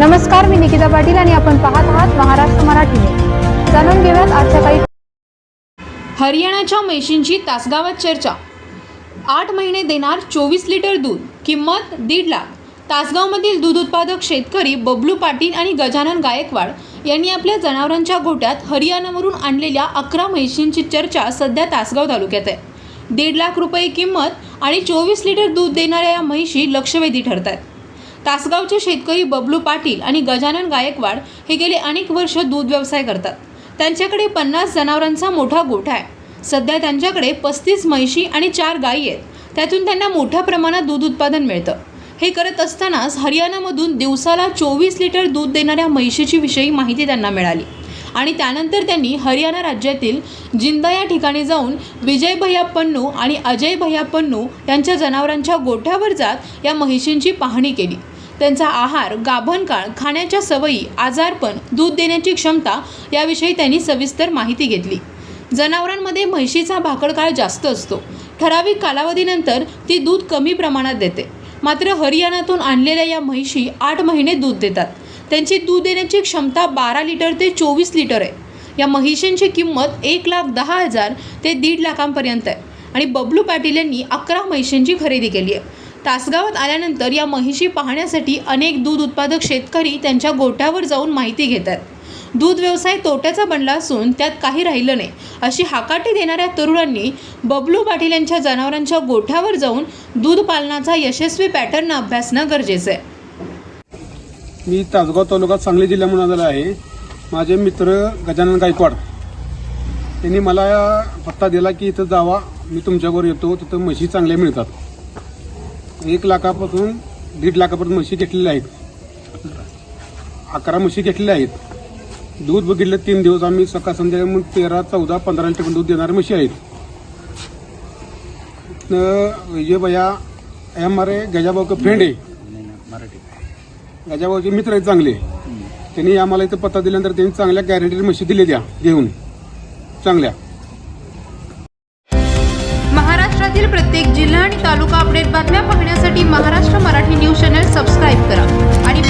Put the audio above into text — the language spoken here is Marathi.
नमस्कार मी निकिता पाटील आणि आपण पाहत आहात महाराष्ट्र मराठी न्यूज. जाणून घेऊयात आजच्या काही हरियाणाच्या म्हैशींची तासगावात चर्चा. आठ महिने देणार चोवीस लिटर दूध. किंमत दीड लाख. तासगावमधील दूध उत्पादक शेतकरी बबलू पाटील आणि गजानन गायकवाड यांनी आपल्या जनावरांच्या गोट्यात हरियाणावरून आणलेल्या अकरा म्हैशींची चर्चा सध्या तासगाव तालुक्यात आहे. दीड लाख रुपये किंमत आणि चोवीस लिटर दूध देणाऱ्या या म्हैशी लक्षवेधी ठरत आहेत तासगावचे शेतकरी बबलू पाटील आणि गजानन गायकवाड हे गेले अनेक वर्ष दूध व्यवसाय करतात. त्यांच्याकडे पन्नास जनावरांचा मोठा गोठा आहे. सध्या त्यांच्याकडे पस्तीस म्हैशी आणि चार गायी आहेत. त्यातून त्यांना मोठ्या प्रमाणात दूध उत्पादन मिळतं. हे करत असतानाच हरियाणामधून दिवसाला चोवीस लिटर दूध देणाऱ्या म्हैशीची विषयी माहिती त्यांना मिळाली. आणि त्यानंतर त्यांनी हरियाणा राज्यातील जिंदा या ठिकाणी जाऊन विजय भैया पन्नू आणि अजय भैया पन्नू यांच्या जनावरांच्या गोठ्यावर जात या म्हैशींची पाहणी केली. त्यांचा आहार गाभणकाळ खाण्याच्या सवयी आजारपण दूध देण्याची क्षमता याविषयी त्यांनी सविस्तर माहिती घेतली. जनावरांमध्ये म्हैशीचा भाकडकाळ जास्त असतो. ठराविक कालावधीनंतर ती दूध कमी प्रमाणात देते. मात्र हरियाणातून आणलेल्या या म्हैशी आठ महिने दूध देतात. त्यांची दूध देण्याची क्षमता बारा लिटर ते चोवीस लिटर आहे. या महिषांची किंमत एक लाख दहा हजार ते दीड लाखांपर्यंत आहे. आणि बबलू पाटील यांनी अकरा म्हैशींची खरेदी केली आहे. तासगावात आल्यानंतर या म्हैशी पाहण्यासाठी अनेक दूध उत्पादक शेतकरी त्यांच्या गोठ्यावर जाऊन माहिती घेतात दूध व्यवसाय तोट्याचा बनला असून त्यात काही राहिलं नाही. अशी हाकाटी देणाऱ्या तरुणांनी बबलू पाटील यांच्या जनावरांच्या गोठ्यावर जाऊन दूध पालनाचा यशस्वी पॅटर्न अभ्यासणं गरजेचं आहे. मी तासगाव तालुका सांगली जिल्ह्यामधून आलेला आहे. माझे मित्र गजानन गायकवाड त्यांनी मला पत्ता दिला की इथं जावा मी तुमच्याबरोबर येतो तिथं म्हशी चांगल्या मिळतात. एक लाखापासून दीड लाखापर्यंत म्हशी घेतलेल्या आहेत. अकरा म्हशी घेतलेल्या आहेत. दूध बघितलं तीन दिवस आम्ही सकाळ संध्याकाळी मग तेरा चौदा पंधरा लिटर दूध देणारे म्हशी आहेत. इथनं विजय भैया M R A Gajabhau friend आहे गजाभाऊचे मित्र आहेत चांगले. त्यांनी आम्हाला इथं पत्ता दिल्यानंतर त्यांनी चांगल्या गॅरंटी म्हशी दिल्या द्या घेऊन. चांगल्या. महाराष्ट्रातील प्रत्येक जिल्हा आणि तालुका अपडेट बातम्या पाहण्यासाठी Maharashtra Marathi news channel subscribe करा आणि